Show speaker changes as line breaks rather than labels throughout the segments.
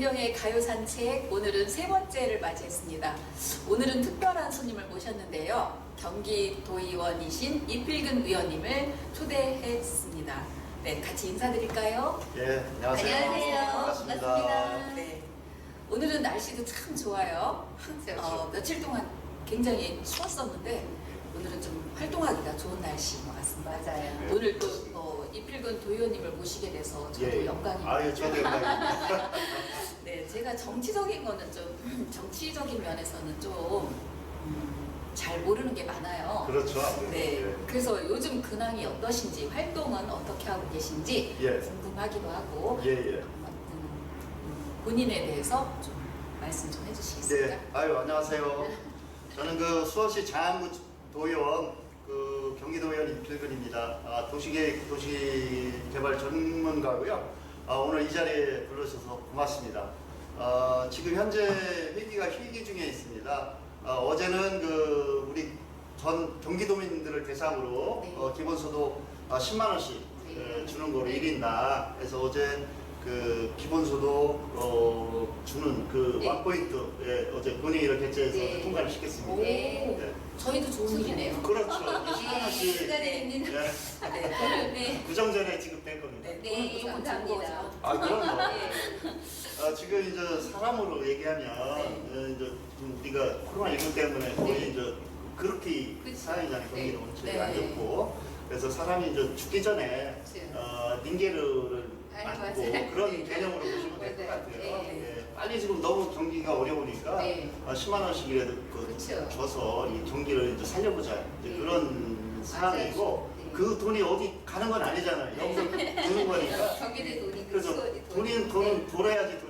백은영의 가요 산책 오늘은 세 번째를 맞이했습니다. 오늘은 특별한 손님을 모셨는데요. 경기도의원이신 이필근 의원님을 초대했습니다. 네, 같이 인사드릴까요?
예, 안녕하세요.
안녕하세요.
반갑습니다.
반갑습니다. 네. 오늘은 날씨도 참 좋아요.
그렇죠.
어, 며칠 동안 굉장히 추웠었는데 오늘은 좀 활동하기가 좋은 날씨인 것 같습니다.
맞아요.
네,
오늘 또. 어, 이필근 도의원님을 모시게 돼서 저도
예, 예.
영광입니다.
아유, 저도 영광입니다.
네, 제가 정치적인 거는 좀 정치적인 면에서는 좀 잘 모르는 게 많아요.
그렇죠. 아무래도.
네,
예.
그래서 요즘 근황이 어떠신지 활동은 어떻게 하고 계신지
예.
궁금하기도 하고
예, 예.
음, 본인에 대해서 좀 말씀 좀 해주시겠습니까?
네, 아유, 안녕하세요. 저는 그 수원시 장안구 도의원, 그 경기도 의원 이필근입니다. 아, 도시계획, 도시개발 전문가고요. 아, 오늘 이 자리에 불러주셔서 고맙습니다. 아, 지금 현재 회기가 회기 중에 있습니다. 아, 어제는 그 우리 전 경기도민들을 대상으로
네.
어, 기본소득 아, 10만 원씩
네.
에, 주는 거로 1인당 해서 어제 그 기본소득 어, 주는 그
네.
원포인트 예, 어제 본회의를 개최해서
네.
통과를 시켰습니다.
네.
네.
저희도 좋은 일이네요.
그렇죠. 10만 원씩
축하드립니다.
예,
네, 오늘 네.
구정전에 지급될 겁니다.
네,
네,
오늘 무조건
감사합니다.
아 그럼요.
네.
어, 지금 이제 사람으로 얘기하면
네.
어, 이제 좀 우리가 코로나 19 때문에 거의 이제 그렇게.
네.
경기도 온천이
네.
안 좋고 그래서 사람이 이제 죽기 전에. 어, 닌게르를
아유,
맞고. 그런
네.
개념으로 보시면 될 것. 같아요.
네.
예, 빨리 지금 너무 경기가 어려우니까
네.
어, 10만 원씩이라도 그
그쵸.
줘서 이 경기를 이제 살려보자 이제
네.
그런 상황이고
네.
그 돈이 어디 가는 건 아니잖아요. 여기서 주는 거니까.
경기대 돈이
그래서
수원이
돈이 돈은 돌아야지 돈이거든요.
예, 예.
네.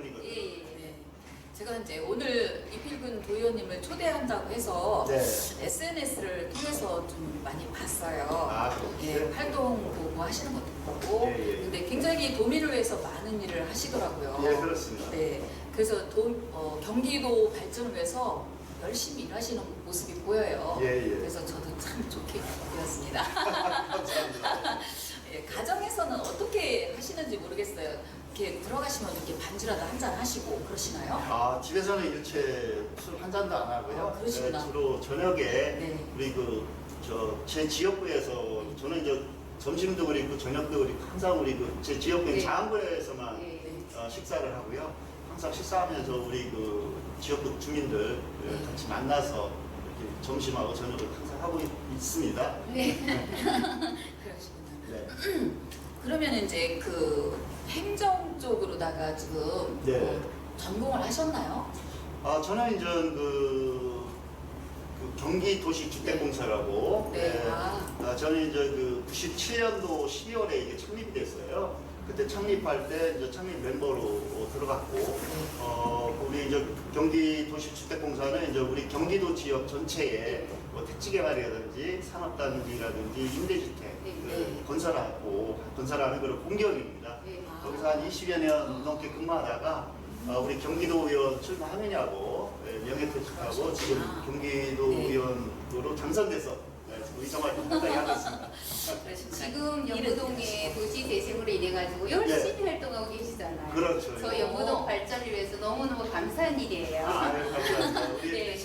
제가 이제 오늘 이필근 도의원님을 초대한다고 해서
네.
SNS를 통해서 좀 많이 봤어요.
아,
예,
그렇군요.
활동 보고 하시는 것도 보고,
예, 예.
근데 굉장히 도민을 위해서 많은 일을 하시더라고요.
예, 그렇습니다.
네, 그래서 도, 어, 경기도 발전을 위해서 열심히 일하시는 모습이 보여요.
예, 예.
그래서 저도 참 좋게 보였습니다.
감사합니다.
예, 가정에서는 어떻게 하시는지 모르겠어요. 이렇게 들어가시면 이렇게 반주라도 한 잔 하시고 그러시나요?
아, 집에서는 일체 술 한 잔도 안 하고요.
아, 그러시구나.
네, 주로 저녁에
네.
우리 그 저 제 지역구에서 저는 이제 점심도 그리고 저녁도 그리고 항상 우리 그 제 지역구인
네.
장안구에서만
예.
어, 식사를 하고요. 항상 식사하면서 우리 그 지역구 주민들 그
네.
같이 만나서 이렇게 점심하고 저녁을 항상 하고 있, 습니다
네.
그러시구나.
네.
그러면 이제 그 행정 쪽으로다가 지금
네.
뭐 전공을 하셨나요?
아, 저는 이제 그, 그 경기 도시 주택공사라고.
네. 아.
아, 저는 이제 그 97년도 12월에 이게 창립이 됐어요. 그때 창립할 때 이제 창립 멤버로 들어갔고,
네.
어, 우리 이제 경기도시주택공사는 이제 우리 경기도 지역 전체에
네.
뭐 택지개발이라든지 산업단지라든지 임대주택
네.
그
네.
건설하고 건설하는 그런 공기업입니다.
네.
아.
거기서 한 20여 년 넘게 근무하다가 어, 우리 경기도 의원 출마하느냐고 예, 명예퇴직하고 지금
그러시구나.
경기도
네.
의원으로 당선돼서 예, 지금 의정활동 상당히 하고 있습니다.
지금
일은
연구동의 도시 대생으로 인해가지고 열심히 활동하고 계시잖아요.
그렇죠.
저 연구동 발전을 위해서 너무너무 감사한 일이에요.
아, 네, 감사합니다. 우리
네.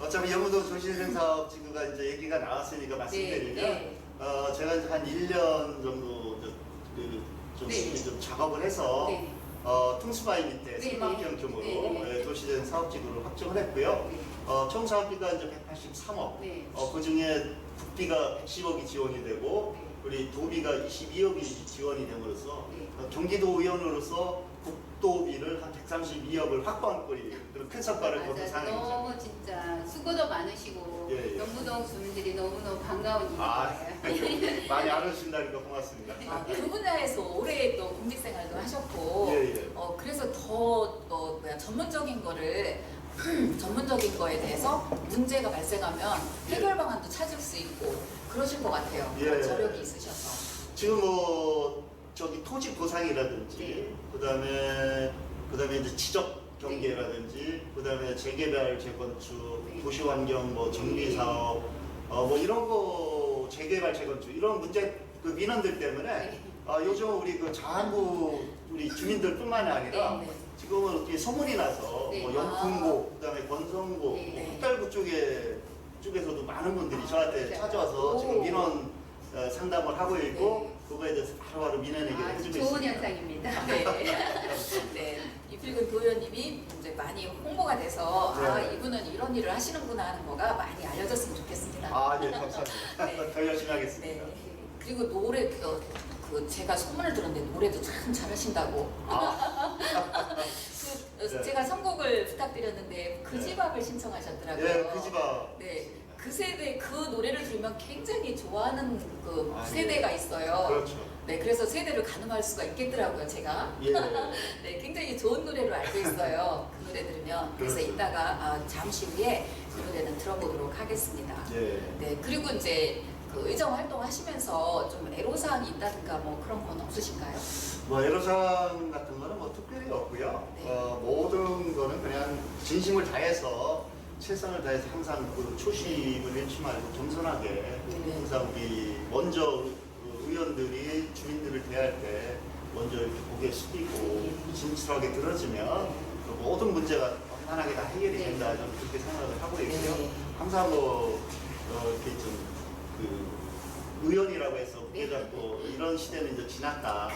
어차피 영무동 조실생 사업 지구가 이제 얘기가 나왔으니까 말씀드리면
네.
어, 제가 이제 한 1년 정도 저, 그, 좀,
네.
좀 작업을 해서
네.
어, 통수바위 밑에
네,
3만
네.
평 규모로
네, 네.
예, 도시재생 사업지구를 확정을 했고요.
네.
어, 총 사업비가 이제 183억.
네.
어, 그 중에 국비가 110억이 지원이 되고
네.
우리 도비가 22억이 지원이 됨으로써
네.
어, 경기도 의원으로서 국도비를 한 132억을 확보한 꼴이 그런 큰 성과를 거둔. 상황이죠.
너무 진짜 수고도 많으시고
예, 예.
연구동 주민들이 너무너무 반가운
아,
일이에요.
많이 알아주신다니까 고맙습니다.
아, 그 분야에서 오래 또 공직 생활도 하셨고,
예, 예.
어, 그래서 더, 어, 뭐야, 전문적인 거를, 전문적인 거에 대해서 문제가 발생하면 해결 방안도 찾을 수 있고, 그러실 것 같아요.
예.
그런 저력이 있으셔서.
지금 뭐 저기 토지 보상이라든지
네.
그다음에 그다음에 이제 지적 경계라든지 그다음에 재개발 재건축
네.
도시 환경 뭐 정비 사업 어 뭐 이런 거 재개발 재건축 이런 문제 그 민원들 때문에
네.
아 요즘 우리 그 자한부 우리 주민들뿐만이 아니라
네, 네.
지금은 어떻게 소문이 나서
네.
뭐 영풍고 그다음에 권성고
네.
뭐 흑달구 쪽에 쪽에서도 많은 분들이 저한테
네.
찾아와서 지금
오.
민원 어, 상담을 하고 있고
네.
그거에 대해서 바로바로 민원 해결을
아,
해주고
좋은
있습니다.
현상입니다.
네. 네. 이필근 도의원님이 이제 많이 홍보가 돼서 아
네.
이분은 이런 일을 하시는구나 하는 거가 많이 알려졌으면 좋겠습니다.
아, 예, 감사합니다.
네.
더 열심히 하겠습니다.
네. 그리고 노래 어, 그 제가 소문을 들었는데 노래도 참 잘하신다고.
아,
그, 어,
네.
제가 선곡을 부탁드렸는데 그
네.
집 앞을 신청하셨더라고요.
예, 그 집아.
네. 그 세대 그 노래를 들으면 굉장히 좋아하는 그
아,
세대가
예.
있어요.
그렇죠.
네, 그래서 세대를 가늠할 수가 있겠더라고요, 제가.
예.
네, 굉장히 좋은 노래로 알고 있어요. 그 노래 들으면. 그래서
그렇죠.
이따가 아, 잠시 후에 그 노래는 들어보도록 하겠습니다.
예.
네, 그리고 이제 그 의정 활동하시면서 좀 애로사항이 있다든가 뭐 그런 건 없으신가요?
뭐 애로사항 같은 거는 뭐 특별히 없고요.
네.
어, 모든 거는 그냥 진심을 다해서 최선을 다해서 항상 그 초심을 잃지 말고 겸손하게
네.
항상 우리 먼저 그 의원들이 주민들을 대할 때 먼저 이렇게 고개 숙이고 진실하게 들어주면 그 모든 문제가 원만하게 다 해결이
네.
된다 저는 그렇게 생각을 하고 있고요.
네.
항상 뭐 어, 이렇게 좀 그 의원이라고 해서
네.
붙잡고 이런 시대는 이제 지났다.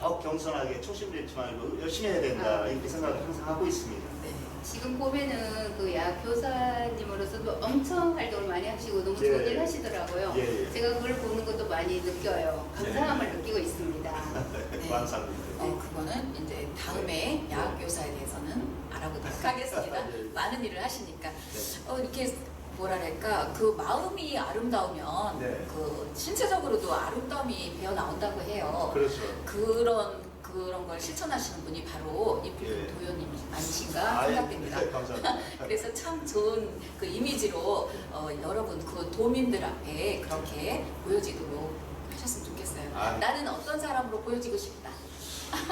더욱 겸손하게 초심을 잃지 말고 열심히 해야 된다
아.
이렇게 생각을 항상 하고 있습니다.
네.
지금 보면은 그 야 교사님으로서도 엄청 활동을 많이 하시고 너무
예.
좋은 일 하시더라고요.
예, 예.
제가 그걸 보는 것도 많이 느껴요. 감사함을 느끼고 있습니다.
네.
감사합니다.
어, 그거는 이제 다음에 야학교사에 대해서는 알아보도록 하겠습니다.
네.
많은 일을 하시니까.
네.
어, 이렇게 뭐랄까 그 마음이 아름다우면
네.
그 신체적으로도 아름다움이 배어 나온다고 해요.
그렇죠.
그런 그런 걸 실천하시는 분이 바로 이필근
예.
도현님 아니신가
아이,
생각됩니다.
네, 감사합니다.
그래서 참 좋은 그 이미지로 어, 여러분 그 도민들 앞에 그렇게 보여지도록 하셨으면 좋겠어요.
아.
나는 어떤 사람으로 보여지고 싶다.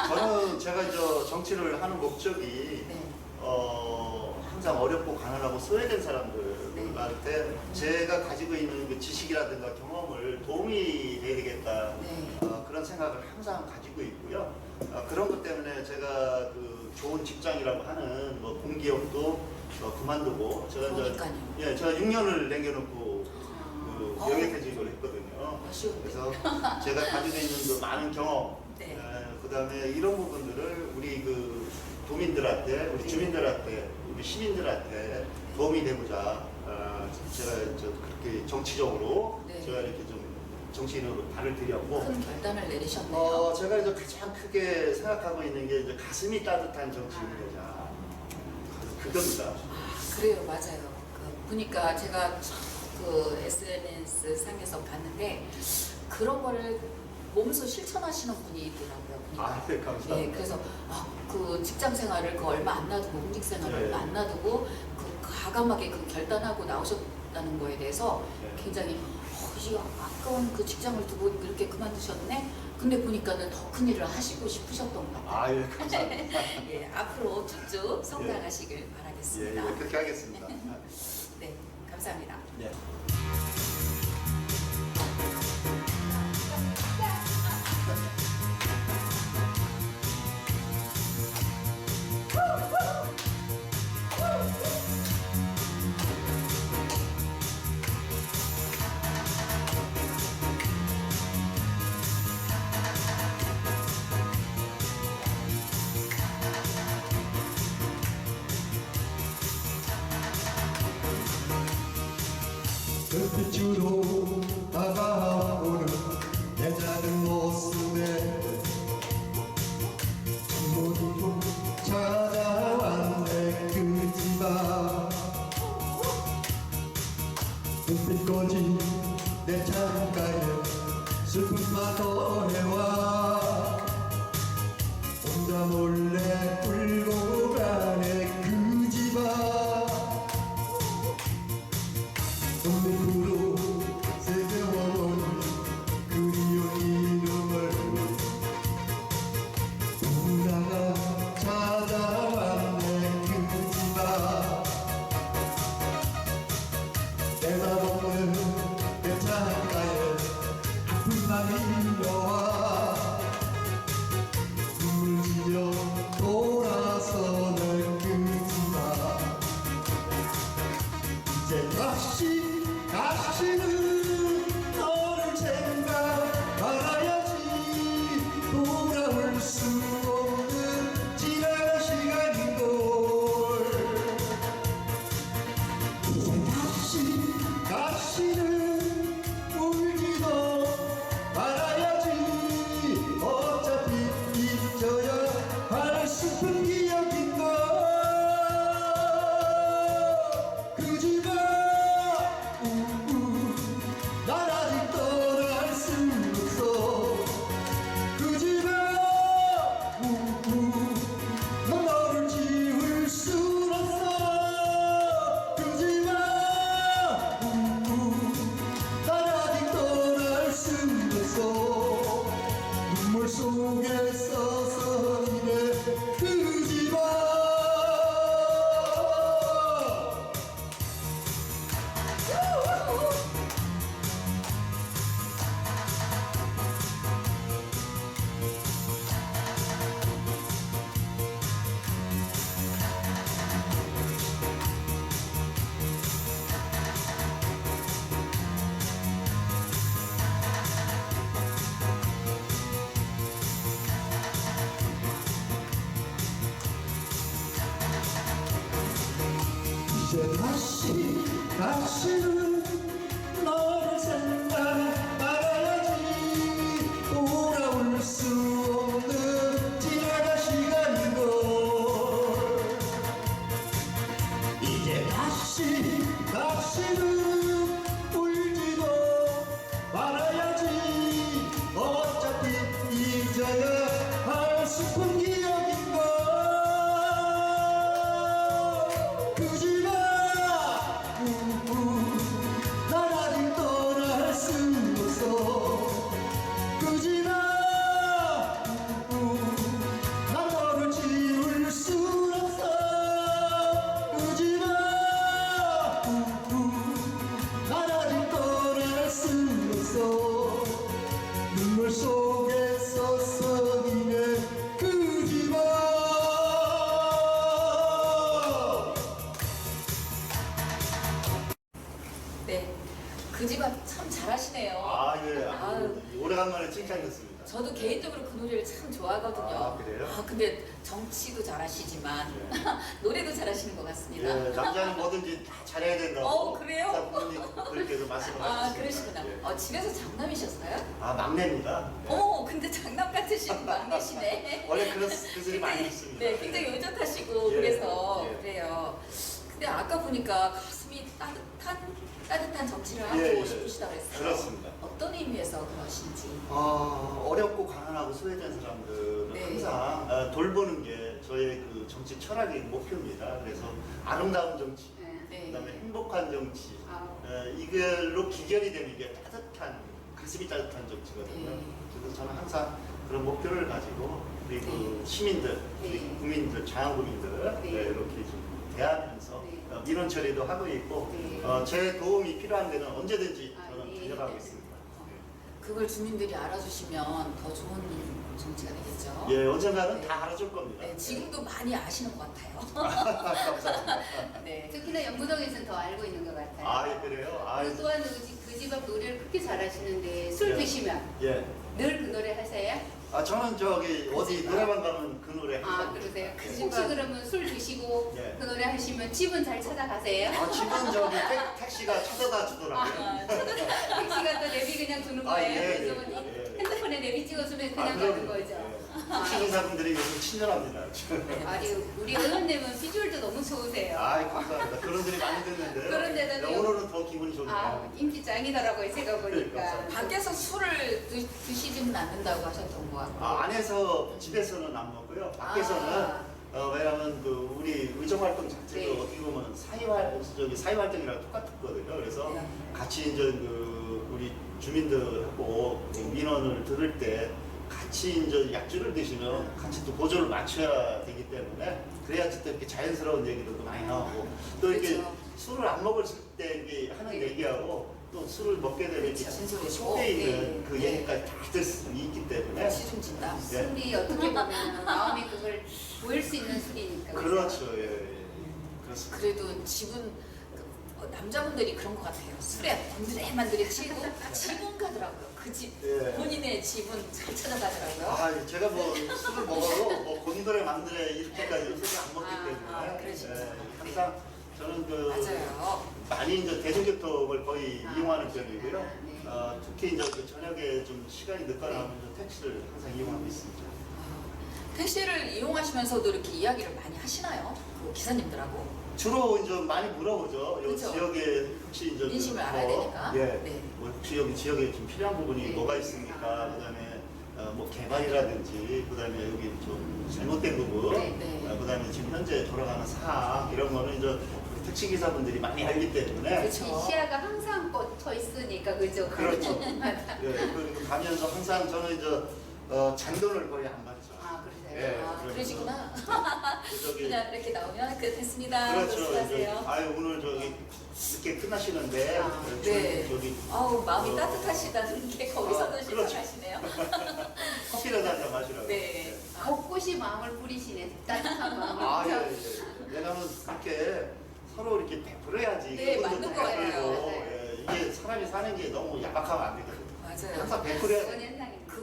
저는 제가 이제 정치를 하는 목적이
네.
어, 항상 어렵고 가난하고 소외된 사람들한테 제가 가지고 있는 그 지식이라든가 경험을 도움이 돼야 되겠다.
네.
어, 그런 생각을 항상 가지고 있고요. 어, 그런 것 때문에 제가 그 좋은 직장이라고 하는 뭐 공기업도 어, 그만두고 제가 이제. 예, 제가 6년을 남겨놓고 그
어.
영역퇴직을 했거든요.
아쉬운데.
그래서 제가 가지고 있는 그 많은 경험,
네.
그 다음에 이런 부분들을 우리 그 도민들한테, 우리
네.
주민들한테, 우리 시민들한테 도움이 되고자 어, 제가 저 그렇게 정치적으로
네.
제가 이렇게 좀 정치인으로 발을 들였고
큰 결단을 내리셨네요.
어, 제가 이제 가장 크게 생각하고 있는 게 이제 가슴이 따뜻한 정치인이 되자. 그겁니다.
아, 그래요, 맞아요. 그 보니까 제가 그 SNS 상에서 봤는데 그런 거를 몸소 실천하시는 분이 있더라고요.
아, 네, 감사합니다.
예, 그래서 아, 그 직장 생활을 그 얼마 안 놔두고 공직 생활을
네.
얼마 안 놔두고 그 과감하게 그 결단하고 나오셨다는 거에 대해서
네.
굉장히 어, 이 아까운 그 직장을 두고 이렇게 그만두셨네. 근데 보니까는 더 큰 일을 하시고 싶으셨던 것 같아요.
아, 예, 감사합니다.
예, 앞으로 쭉쭉 성장하시길
예, 예,
바라겠습니다.
그렇게 하겠습니다.
네, 감사합니다.
예.
눈빛 꺼진 내 창가에 슬픔만 더해와 혼자 몰래 울고 가네 走る 다
잘하시지만 노래도 잘하시는 것 같습니다.
예, 남자는 뭐든지 다 잘해야 된다고.
어, 그래요?
자, 부모님 그렇게도 말씀을
아,
하셨습니다.
그러시구나.
예.
어, 집에서 장남이셨어요?
아, 막내입니다. 예.
어머, 근데 장남 같으신 막내시네.
원래 그런 그들이 많이 있습니다.
네, 굉장히 의젓하시고
예,
그래서
예.
그래요. 근데 아까 보니까 가슴이 따뜻한 따뜻한 정치를 하고
예, 예.
싶으시다고 했어요.
그렇습니다.
어떤 의미에서 그러신지.
어, 어렵고 가난하고 소외된 사람들은
네.
항상 어, 돌보는 게 저의 그 정치 철학의 목표입니다. 그래서 아름다운 정치,
네.
네.
그다음에 행복한 정치,
아우.
어, 이걸로 기결이 되는 게 따뜻한 가슴이 따뜻한 정치거든요.
네.
그래서 저는 항상 그런 목표를 가지고 우리 그 시민들, 우리
네.
국민들, 자양국민들
네.
네, 이렇게 좀 대하면서
네.
어, 민원 처리도 하고 있고
네.
어, 제 도움이 필요한 데는 언제든지
아,
저는
네.
달려가고 있습니다.
그걸 주민들이 알아주시면 더 좋은 정치가 되겠죠.
예, 언젠가는
네.
다 알아줄 겁니다.
네, 지금도 많이 아시는 것 같아요.
감사합니다.
네.
특히나 연무동에서는 더 알고 있는 것 같아요.
아, 예, 그래요? 아,
그 또한 그집 앞 노래를 그렇게 잘하시는데 술
예.
드시면
예.
늘 그 노래 하세요?
아, 저는 저기 어디 노래방 가면 그 노래
아
항상
그러세요?
그
혹시
집안-
그러면 술 드시고
예.
그 노래 하시면 집은 잘 찾아가세요?
아, 지금 저기 택, 택시가 찾아다 주더라고요.
아,
택시가 또 내비 그냥 주는
아,
거예요?
예,
그래서
예, 예.
핸드폰에 내비 찍어주면
아,
그냥 가는 거죠?
예. 택시기사분들이 요즘 친절합니다.
아니 우리 의원님은 비주얼도 너무 좋으세요.
아, 감사합니다. 그런 분이 많이 듣는데요.
그런데다도
네, 오늘은 더 기분이 좋네요.
아 인기 짱이더라고요 제가
네,
보니까.
감사합니다.
밖에서 술을 드, 드시지는 않는다고 하셨던 것 같고.
아, 안에서 집에서는 안 먹고요. 밖에서는
아.
어, 왜냐하면 그 우리 의정 활동 자체도
네.
어떻게 보면 사회 활 저기 사회 활동이랑 똑같거든요. 그래서
네.
같이 이제 그 우리 주민들하고 그 민원을 들을 때 같이 이제 약주를 드시면 같이 또 보조를 맞춰야 되기 때문에 그래야지 또 이렇게 자연스러운 얘기도 많이 나오고 또 이렇게
그렇죠.
술을 안 먹을 때 이게 하는
네.
얘기하고 또 술을 먹게 되면
그렇죠.
이렇게
진솔해지고.
속에 있는
네.
그
네.
얘기까지 다들 수 있기 때문에
시중 진담.
예.
술이 어떻게 보면 마음이 그걸 보일 수 있는 술이니까.
그렇죠. 예, 예. 그렇습니다.
그래도 집은 그, 어, 남자분들이 그런 것 같아요. 술에 건드레만 들이 치고 집은 가더라고요. 그 집.
예.
본인의 집은 잘 찾아가더라고요.
아, 제가 뭐 술을 먹어도 뭐 고민도래 만들에 이렇게까지 술을 안 먹기
아,
때문에
아, 그러시구나.
예, 항상 저는 그
맞아요.
많이 이제 대중교통을 거의
아,
이용하는 편이고요.
네.
어, 특히 이제 그 저녁에 좀 시간이 늦거나 하면 좀 택시를 항상 이용하고 있습니다.
아, 택시를 이용하시면서도 이렇게 이야기를 많이 하시나요? 그 기사님들하고.
주로 이제 많이 물어보죠. 여기
그죠.
지역에 혹시 이제 그
알아야
뭐,
되니까.
예.
네.
뭐 혹시 여기 지역에 좀 필요한 부분이
네.
뭐가 있습니까? 그다음에 어, 뭐 개발이라든지 그다음에 여기 좀 잘못된 부분,
네,
네.
어, 그다음에 지금 현재 돌아가는 사항 이런 거는 이제 우리 택시 기사분들이 많이 알기 때문에
그렇죠.
이 시야가 항상 꽂혀 있으니까 그죠?
그렇죠. 예, 그리고 가면서 항상 저는 이제 어, 잔돈을 거의 안 받 죠.
아?
예.
아, 그러시구나.
그 저기
그냥 이렇게 나오면 그 됐습니다.
그렇죠.
수고하세요.
아유 오늘 저기 늦게 끝나시는데
아,
저-
네.
저기
아우 마음이
어.
따뜻하시다는 게 거기서도
아, 그렇죠.
시작하시네요.
커피라도 한잔 마시라고.
네.
곳곳이 마음을 뿌리시네. 따뜻한 마음을.
아, 예, 예. 왜냐면 이렇게 서로 이렇게 베풀어 야지.
네,
그분도
맞는.
베풀고,
맞아요.
예, 이게 사람이 사는 게 너무 야박하면 안 되거든요.
맞아요.
항상 베풀어야 돼.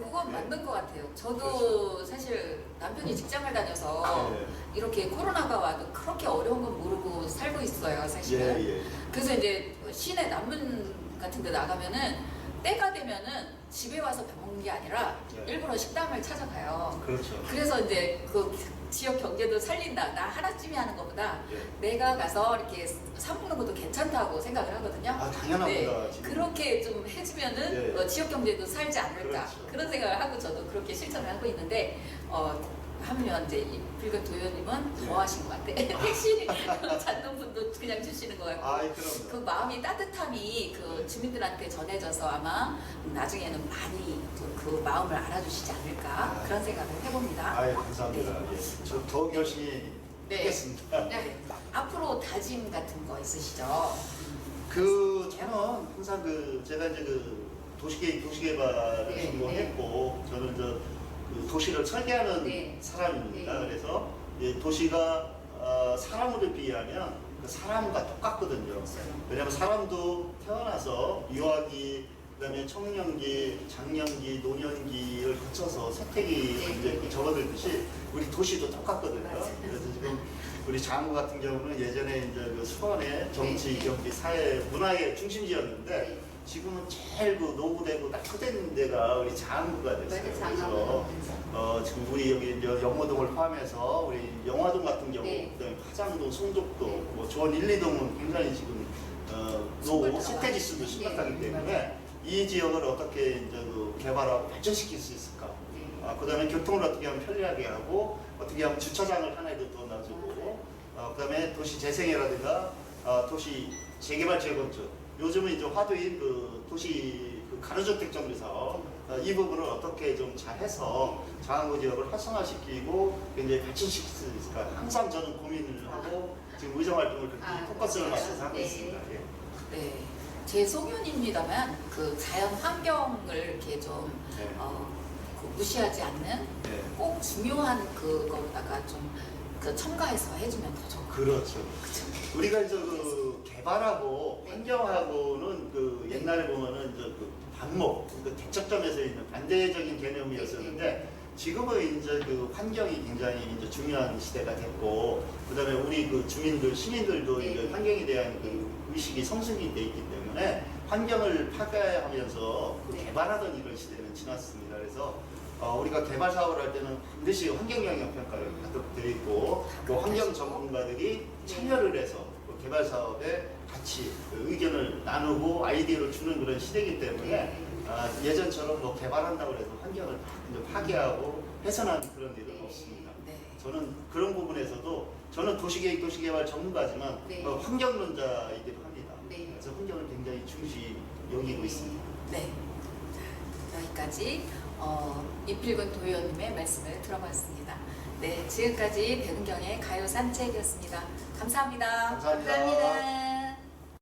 그건 맞는 것 같아요. 저도
그렇죠.
사실 남편이 직장을 다녀서
예.
이렇게 코로나가 와도 그렇게 어려운 건 모르고 살고 있어요, 사실은.
예, 예.
그래서 이제 시내 남문 같은 데 나가면은 때가 되면은 집에 와서 밥 먹는 게 아니라
예.
일부러 식당을 찾아가요.
그렇죠.
그래서 이제 그 지역 경제도 살린다. 나 하나쯤이 하는 것보다
예.
내가 가서 이렇게 사 먹는 것도 괜찮다고 생각을 하거든요.
아, 당연합니다. 지금.
그렇게 좀 해주면은
예.
어, 지역 경제도 살지 않을까
그렇죠.
그런 생각을 하고 저도 그렇게 실천을 하고 있는데 어, 하면 이제 이 붉은 도현님은
예.
더 하신 것 같아. 택시 잔돈분도 그냥 주시는 것 같고.
아이 그럼.
그 마음이 따뜻함이 그
네.
주민들한테 전해져서 아마 나중에는 많이 그, 그 마음을 알아주시지 않을까
아.
그런 생각을 해봅니다.
아이 감사합니다. 예. 저 더욱 열심히
네.
하겠습니다.
네. 앞으로 다짐 같은 거 있으시죠?
그 저는 항상 그 제가 이제 그 도시계 도시개발을
네,
전공했고 저는 저 그 도시를 설계하는
네.
사람입니다.
네.
그래서 이 도시가 어, 사람으로 비하면 그 사람과 똑같거든요. 왜냐하면 사람도 태어나서 유아기, 그다음에 청년기, 장년기, 노년기를 거쳐서 세택이
네.
이제 그 접어들듯이 우리 도시도 똑같거든요. 그래서 지금 우리 장구 같은 경우는 예전에 이제 그 수원의 정치,
네.
경기, 사회, 문화의 중심지였는데 지금은 제일 그 노후되고 낙후된 데가 우리 장구가 됐어요.
맞아요,
그래서
장하고.
어, 지금 우리 여기 이제 영모동을 포함해서 우리 영화동 같은 경우,
네.
그다음에 화장동, 송족동,
네.
뭐 조원 1, 2동은 굉장히 지금 어, 노후
숨을
세태지수도
네,
심각하기 때문에
맞아요.
이 지역을 어떻게 이제 그 개발하고 발전시킬 수 있을까?
네.
아, 그다음에 교통을 어떻게 하면 편리하게 하고 어떻게 하면 주차장을 하나에도 더 놔주고 어, 그다음에 도시 재생이라든가 어, 도시 재개발 재건축 요즘은 이제 화두인 그 도시 그 가로주택 정비 사업 어, 이 부분을 어떻게 좀 잘해서 장안구 지역을 활성화시키고 굉장히 발전시킬 수 있을까 항상 저는 고민을 하고 지금 의정 활동을 그렇게
아,
포커스를
그래요?
맞춰서 하고
네.
있습니다. 예.
네. 제 소견입니다만 그 자연 환경을 이렇게 좀
네.
어, 그 무시하지 않는
네.
꼭 중요한 그거다가 좀 그 첨가해서 해주면 더 좋고.
그렇죠.
그쵸?
우리가 이제 그 개발하고
네.
환경하고는 그 옛날에 보면은 그 반목, 그 대척점에서 있는 반대적인 개념이었었는데 지금은 이제 그 환경이 굉장히 이제 중요한 시대가 됐고 그다음에 우리 그 주민들 시민들도
네.
이제 환경에 대한 그 의식이 성숙이 돼 있기 때문에 환경을 파괴하면서 그
네.
개발하던 이런 시대는 지났습니다. 그래서 어, 우리가 개발 사업을 할 때는 반드시 환경 영향 평가를 하도록 되어 있고 그 환경 전문가들이 참여를 해서 그 개발 사업에 같이 그 의견을 나누고 아이디어를 주는 그런 시대이기 때문에
네.
아, 예전처럼 뭐 개발한다고 해서 환경을 이제 파괴하고 훼손하는 그런 일은
네.
없습니다.
네.
저는 그런 부분에서도 저는 도시계획 도시개발 전문가지만
네.
어, 환경론자이기도 합니다.
네.
그래서 환경을 굉장히 중시 여기고 있습니다.
네. 자, 여기까지 어, 이필근 도의원님의 말씀을 들어봤습니다. 네, 지금까지 백은경의 가요 산책이었습니다. 감사합니다.
감사합니다.
감사합니다.